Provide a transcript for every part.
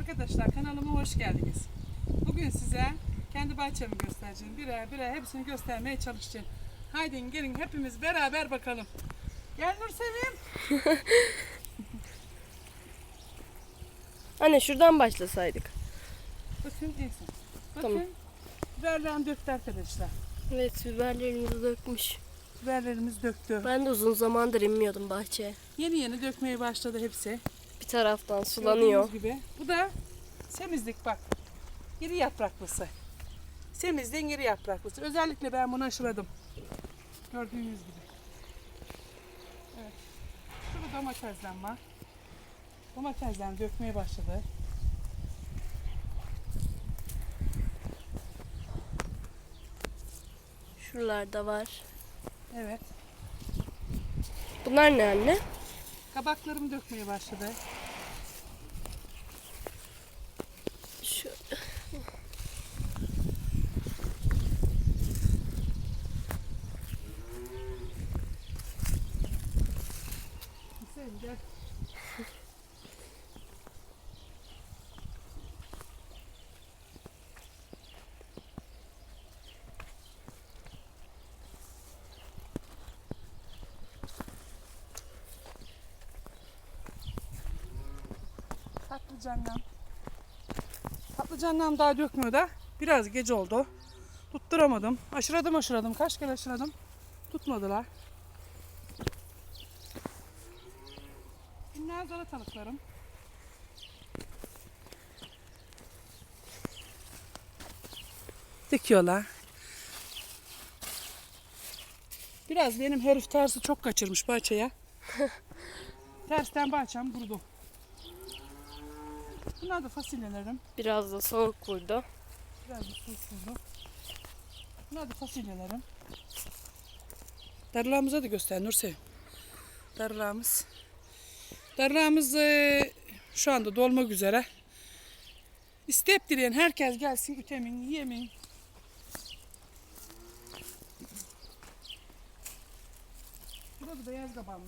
Arkadaşlar kanalıma hoş geldiniz. Bugün size kendi bahçemi göstereceğim. Birer birer hepsini göstermeye çalışacağım. Haydi gelin hepimiz beraber bakalım. Gel Nur Sevim. Anne şuradan başlasaydık. Bakın insan. Bakın. Tamam. Biberlerini döktü arkadaşlar. Evet biberlerimizi dökmüş. Biberlerimiz döktü. Ben de uzun zamandır inmiyordum bahçeye. Yeni yeni dökmeye başladı hepsi. Bir taraftan sulanıyor. Gördüğünüz gibi. Bu da semizlik bak. İri yapraklısı. Semizliğin iri yapraklısı. Özellikle ben bunu aşıladım. Gördüğünüz gibi. Evet. Şu da domatesden var. Domatesden dökmeye başladı. Şuralarda var. Evet. Bunlar ne anne? Kabaklarımı dökmeye başladı. Şu Hüseyin gel. Patlıcanlam. Patlıcanlam daha dökmüyor da biraz gece oldu. Tutturamadım. Aşıradım aşıradım. Kaç kere aşıradım. Tutmadılar. Bunlar salatalıklarım. Dikiyorlar. Biraz benim herif tersi çok kaçırmış bahçeye. Tersten bahçem kurudu. Bunlar da fasulyelerim. biraz da soğuk vurdu. Biraz da su kurdu. Bunlar da fasulyelerim. Darılağımıza da göster Nurse. Darılağımız. Darılağımız eee, şu anda dolmak üzere. İsteyip dileyen herkes gelsin ütemin, yemin. Burada da beyaz kabağım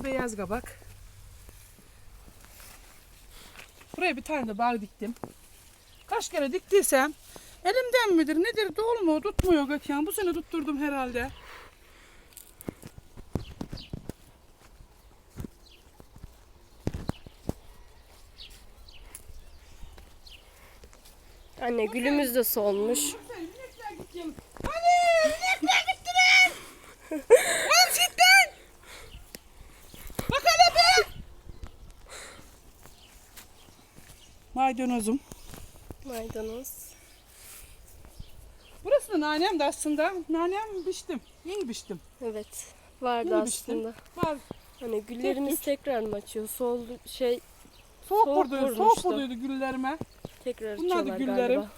Bu beyaz kabak. Buraya bir tane de bağ diktim. Kaç kere diktiysem elimden midir nedir de olmuyor tutmuyor Gökhan. Bu sene tutturdum herhalde. Anne gülümüz de solmuş. Sen inekler gittin. Hani Maydanozum. Maydanoz. Burası da nanem de aslında. Nanem biçtim. Yeni biçtim. Evet. Vardı Yeni biçtim. aslında. Var. Hani güllerimiz tekrar mı açıyor? Soldu şey Soğuk, Soğuk vurdu. Soğuk vurmuştu. güllerime. tekrar Bunlar da açıyorlar güllerim. galiba.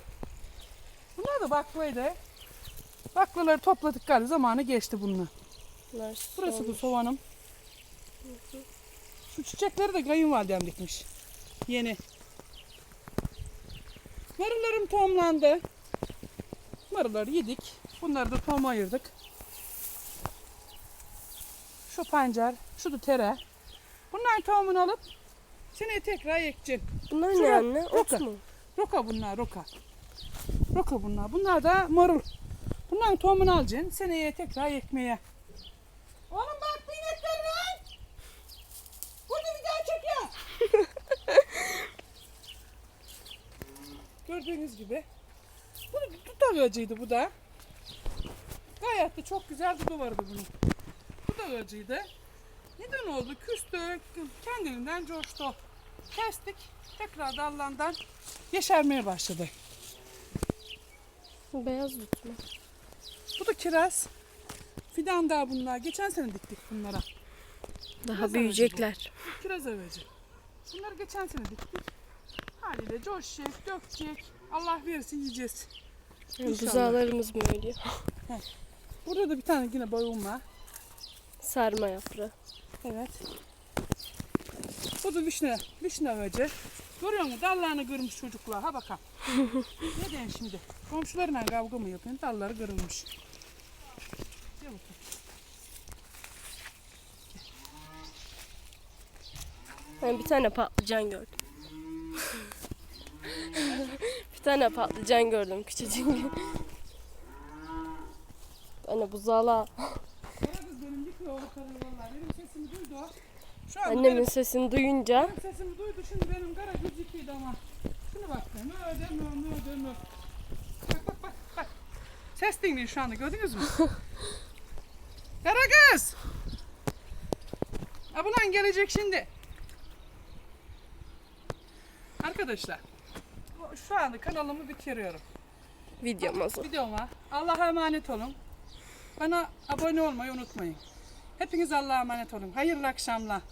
Bunlar da baklaydı. Baklaları topladık galiba. Zamanı geçti bununla. Bunlar Burası da solmuş. soğanım. Şu çiçekleri de kayınvalidem dikmiş. Yeni. Marullarım tohumlandı. Marulları yedik. Bunları da tohuma ayırdık. Şu pancar, şu da tere. Bunların tohumunu alıp seneye tekrar ekeceğim. Bunlar ne anne? Ot Roka. mu? Roka bunlar, roka. Roka bunlar. Bunlar da marul. Bunların tohumunu alacaksın. Seneye tekrar ekmeye. Oğlum bak bu inekler lan. Burada bir daha çek ya. Gördüğünüz gibi. Bu da ağacıydı bu da. Gayet de çok güzel dudu vardı bunun. Dut ağacıydı. Neden oldu? Küstü. Kendiliğinden coştu. Kestik. Tekrar dallandan yeşermeye başladı. Beyaz dut mu? Bu da kiraz. Fidan daha bunlar. Geçen sene diktik bunlara. Daha Biraz büyüyecekler. Kiraz avacı. Bunları geçen sene diktik. Haliyle coşacak, dökecek. Allah verirse yiyeceğiz. Yani İnşallah. buzağlarımız mı ölüyor? Burada da bir tane yine var. Sarma yaprağı. Evet. Bu da vişne, vişne ağacı. Görüyor musun? Dallarını kırmış çocuklar. Ha bakalım. Neden şimdi? Komşularla kavga mı yapıyorsun? Dalları kırılmış. Gel bakalım. Ben bir tane patlıcan gördüm. bir tane patlıcan gördüm küçücük. Anne buzala. Annemin benim, sesini duyunca benim sesimi duydu. Şimdi benim kara göz yıkıyordu ama. Şunu bak be. Mö dönmüyor, mö dönmüyor. Bak bak bak bak. Ses dinleyin şu anda gördünüz mü? Kara kız. Abulan gelecek şimdi. Arkadaşlar. Şu anda kanalımı bitiriyorum. videomuzu. Videoma Allah'a emanet olun. Bana abone olmayı unutmayın. Hepiniz Allah'a emanet olun. Hayırlı akşamlar.